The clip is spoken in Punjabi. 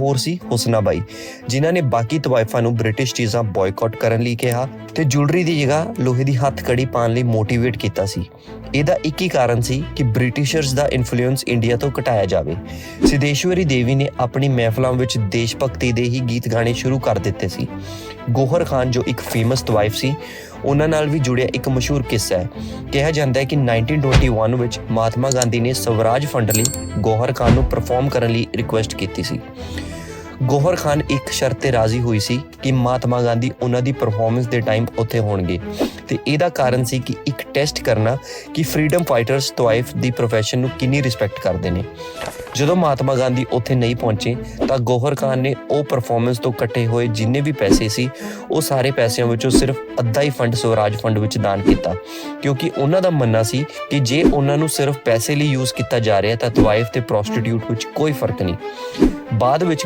ਹੋਰ ਸੀ ਹੁਸਨਾਬਾਈ ਜਿਨ੍ਹਾਂ ਨੇ ਬਾਕੀ ਤਵਾਇਫਾਂ ਨੂੰ ਬ੍ਰਿਟਿਸ਼ ਚੀਜ਼ਾਂ ਬਾਇਕਾਟ ਕਰਨ ਲਈ ਕਿਹਾ ਤੇ ਜੁਲਰੀ ਦੀ ਜਗ੍ਹਾ ਲੋਹੇ ਦੀ ਹੱਥ ਕੜੀ ਪਾਉਣ ਲਈ ਮੋਟੀਵੇਟ ਕੀਤਾ ਸੀ। ਇਹਦਾ ਇੱਕ ਹੀ ਕਾਰਨ ਸੀ ਕਿ ਬ੍ਰਿਟਿਸ਼ਰਸ ਦਾ ਇਨਫਲੂਐਂਸ ਇੰਡੀਆ ਤੋਂ ਘਟਾਇਆ ਜਾਵੇ। ਸਿਦੇਸ਼ਵਰੀ ਦੇਵੀ ਨੇ ਆਪਣੀ ਮਹਿਫਲਾਂ ਵਿੱਚ ਦੇਸ਼ ਭਗਤੀ ਦੇ ਹੀ ਗੀਤ ਗਾਣੇ ਸ਼ੁਰੂ ਕਰ ਦਿੱਤੇ ਸੀ। ਗੋਹਰ ਖਾਨ ਜੋ ਇੱਕ ਫੇਮਸ ਤਵਾਇਫ ਸੀ, ਉਹਨਾਂ ਨਾਲ ਵੀ ਜੁੜਿਆ ਇੱਕ ਮਸ਼ਹੂਰ ਕਿੱਸਾ ਹੈ। ਕਿਹਾ ਜਾਂਦਾ ਹੈ ਕਿ 1921 ਵਿੱਚ ਮਹਾਤਮਾ ਗਾਂਧੀ ਨੇ ਸਵਰਾਜ ਫੰਡ ਲਈ ਗੋਹਰ ਖਾਨ ਨੂੰ ਪਰਫਾਰਮ ਕਰਨ ਲਈ ਰਿਕੁਐਸਟ ਕੀਤੀ ਸੀ। ਗੋਹਰ ਖਾਨ ਇੱਕ ਸ਼ਰਤ ਤੇ ਰਾਜ਼ੀ ਹੋਈ ਸੀ ਕਿ ਮਹਾਤਮਾ ਗਾਂਧੀ ਉਹਨਾਂ ਦੀ ਪਰਫਾਰਮੈਂਸ ਦੇ ਟਾਈਮ ਉੱਥੇ ਹੋਣਗੇ। ਤੇ ਇਹਦਾ ਕਾਰਨ ਸੀ ਕਿ ਇੱਕ ਟੈਸਟ ਕਰਨਾ ਕਿ ਫਰੀडम ਫਾਈਟਰਸ ਤਵਾਇਫ ਦੀ profession ਨੂੰ ਕਿੰਨੀ ਰਿਸਪੈਕਟ ਕਰਦੇ ਨੇ। ਜਦੋਂ ਮਹਾਤਮਾ ਗਾਂਧੀ ਉੱਥੇ ਨਹੀਂ ਪਹੁੰਚੇ, ਤਾਂ ਗੋਹਰ ਖਾਨ ਨੇ ਉਹ ਪਰਫਾਰਮੈਂਸ ਤੋਂ ਇਕੱਠੇ ਹੋਏ ਜਿੰਨੇ ਵੀ ਪੈਸੇ ਸੀ, ਉਹ ਸਾਰੇ ਪੈਸਿਆਂ ਵਿੱਚੋਂ ਸਿਰਫ ਅੱਧਾ ਹੀ ਫੰਡ ਸਵਰਾਜ ਫੰਡ ਵਿੱਚ ਦਾਨ ਕੀਤਾ। ਕਿਉਂਕਿ ਉਹਨਾਂ ਦਾ ਮੰਨਣਾ ਸੀ ਕਿ ਜੇ ਉਹਨਾਂ ਨੂੰ ਸਿਰਫ ਪੈਸੇ ਲਈ ਯੂਜ਼ ਕੀਤਾ ਜਾ ਰਿਹਾ ਤਾਂ ਤਵਾਇਫ ਤੇ ਪ੍ਰੋਸਟੀਟਿਊਟ ਵਿੱਚ ਕੋਈ ਫ਼ਰਕ ਨਹੀਂ। ਬਾਅਦ ਵਿੱਚ